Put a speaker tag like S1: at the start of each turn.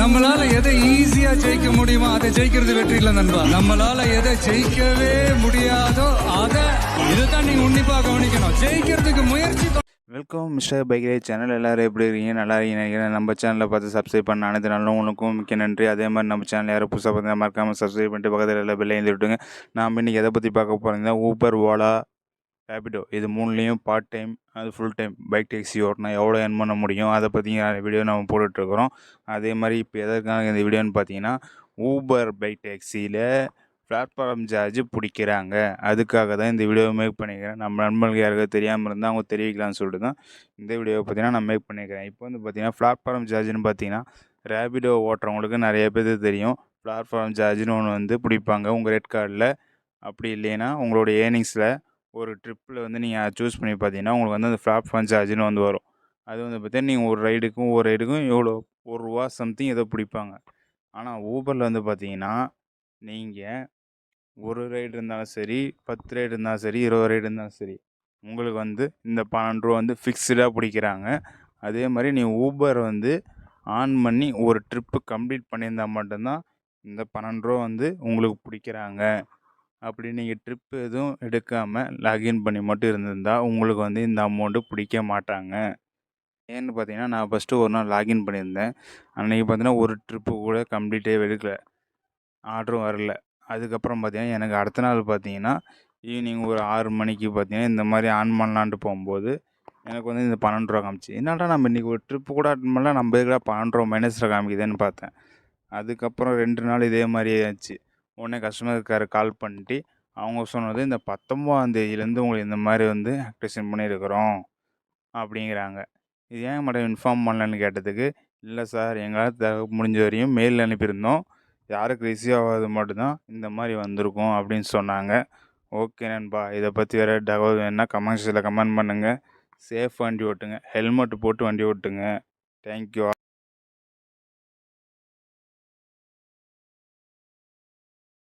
S1: நம்மளால எதை ஈஸியா ஜெயிக்க முடியுமோ அதை ஜெயிக்கிறது வெற்றி இல்ல நண்பா. நம்மளால எதை ஜெயிக்கவே முடியாதோ அதை இதுதான் நீங்க உன்னிப்பா கவனிக்கணும். ஜெயிக்கிறதுக்கு முயற்சி
S2: வெல்கம் மிஸ்டர் பைக்ரே சேனல் எல்லோரும் எப்படி இருக்கீங்க? நல்லா இருக்கீங்க நினைக்கிறேன். நம்ம சேனலில் பார்த்து சப்ஸ்கிரைப் பண்ண அனைத்து நாளும் உங்களுக்கும் மிக்க நன்றி. அதே மாதிரி நம்ம சேனல் யாரும் புதுசாக பார்த்தா மறக்காமல் சப்ஸ்கிரைப் பண்ணிட்டு பக்கத்தில் எல்லாம் பெல்லை எழுதி விட்டுங்க நாம் இன்றைக்கி எதை பற்றி பார்க்க போகிறீங்கன்னா ஊபர் ஓலா ரேபிடோ இது மூணுலேயும் பார்ட் டைம் அது ஃபுல் டைம் பைக் டேக்ஸி ஓட்டினா எவ்வளோ ஏர்ன் பண்ண முடியும்? அதை பற்றி வீடியோ நம்ம போட்டுட்ருக்குறோம். அதே மாதிரி இப்போ எதற்காக இந்த வீடியோன்னு பார்த்தீங்கன்னா ஊபர் பைக் டேக்ஸியில் பிளாட்ஃபார்ம் சார்ஜ் பிடிக்கிறாங்க. அதுக்காக தான் இந்த வீடியோவை மேக் பண்ணிக்கிறேன். நம்ம நண்பர்களுக்கு யாருக்காவது தெரியாமல் இருந்தால் அவங்க தெரிவிக்கலாம்னு சொல்லிட்டு தான் இந்த வீடியோவை பார்த்தீங்கன்னா நான் மேக் பண்ணிக்கிறேன். இப்போ வந்து பார்த்தீங்கன்னா பிளாட்ஃபார்ம் சார்ஜ்னு பார்த்தீங்கன்னா ரேபிடோ ஓட்டுறவங்களுக்கு நிறைய பேர் தெரியும். பிளாட்ஃபார்ம் சார்ஜ்னு ஒன்று வந்து பிடிப்பாங்க. உங்கள் ரெட் கார்டில் அப்படி இல்லைன்னா உங்களுடைய ஏர்னிங்ஸில் ஒரு ட்ரிப்பில் வந்து நீங்கள் சூஸ் பண்ணி பார்த்தீங்கன்னா உங்களுக்கு வந்து அந்த பிளாட்ஃபார்ம் சார்ஜ்னு வந்து வரும். அது வந்து பார்த்தீங்கன்னா நீங்கள் ஒரு ரைடுக்கும் ஒரு ரைடுக்கும் எவ்வளோ ஒரு ரூபா சம்திங் ஏதோ பிடிப்பாங்க. ஆனால் ஊபரில் வந்து பார்த்தீங்கன்னா நீங்கள் ஒரு ரைடு இருந்தாலும் சரி பத்து ரைடு இருந்தாலும் சரி இருபது ரைடு இருந்தாலும் சரி உங்களுக்கு வந்து இந்த பன்னெண்டு ரூபா வந்து ஃபிக்ஸ்டாக பிடிக்கிறாங்க. அதே மாதிரி நீ ஊபர் வந்து ஆன் பண்ணி ஒரு ட்ரிப்பு கம்ப்ளீட் பண்ணியிருந்தா மட்டும்தான் இந்த பன்னெண்டு ரூபா வந்து உங்களுக்கு பிடிக்கிறாங்க. அப்படி நீங்கள் ட்ரிப் எதுவும் எடுக்காமல் லாகின் பண்ணி மட்டும் இருந்திருந்தா உங்களுக்கு வந்து இந்த அமௌண்ட்டு பிடிக்க மாட்டாங்க. ஏன்னு பார்த்தீங்கன்னா நான் ஃபஸ்ட்டு ஒரு நாள் லாகின் பண்ணியிருந்தேன். அன்றைக்கி பார்த்தீங்கன்னா ஒரு ட்ரிப்பு கூட கம்ப்ளீட்டே எடுக்கல. ஆர்டரும் வரல. அதுக்கப்புறம் பார்த்தீங்கன்னா எனக்கு அடுத்த நாள் பார்த்தீங்கன்னா ஈவினிங் ஒரு ஆறு மணிக்கு பார்த்தீங்கன்னா இந்த மாதிரி ஆன் பண்ணலான்ட்டு போகும்போது எனக்கு வந்து இந்த பன்னெண்டு ரூபா காமிச்சு. என்னடா நம்ம இன்றைக்கி ஒரு ட்ரிப்பு கூட அட்டன் பண்ணல நம்ம இருக்கிற பன்னெண்டு ரூபா மைனஸில் காமிக்குதுன்னு பார்த்தேன். அதுக்கப்புறம் ரெண்டு நாள் இதே மாதிரியே ஆச்சு. உடனே கஸ்டமர் கேர் கால் பண்ணிட்டு அவங்க சொன்னது இந்த பத்தொம்போதாந்தேதியிலேருந்து உங்களுக்கு இந்த மாதிரி வந்து ஆக்டிவேஷன் பண்ணியிருக்கிறோம் அப்படிங்கிறாங்க. இது ஏன் மேடம் இன்ஃபார்ம் பண்ணலன்னு கேட்டதுக்கு இல்லை சார் எங்களால் த முடிஞ்ச வரையும் மெயில் அனுப்பியிருந்தோம். யாருக்கு ரிசீவ் ஆகாது மட்டும்தான் இந்த மாதிரி வந்திருக்கும் அப்படின்னு சொன்னாங்க. ஓகே நண்பா இதை பற்றி வேறு தகவல் வேணுன்னா கமெண்ட்ஸில் கமெண்ட் பண்ணுங்கள் சேஃப் வண்டி ஓட்டுங்க. ஹெல்மெட் போட்டு வண்டி ஓட்டுங்க. தேங்க்யூ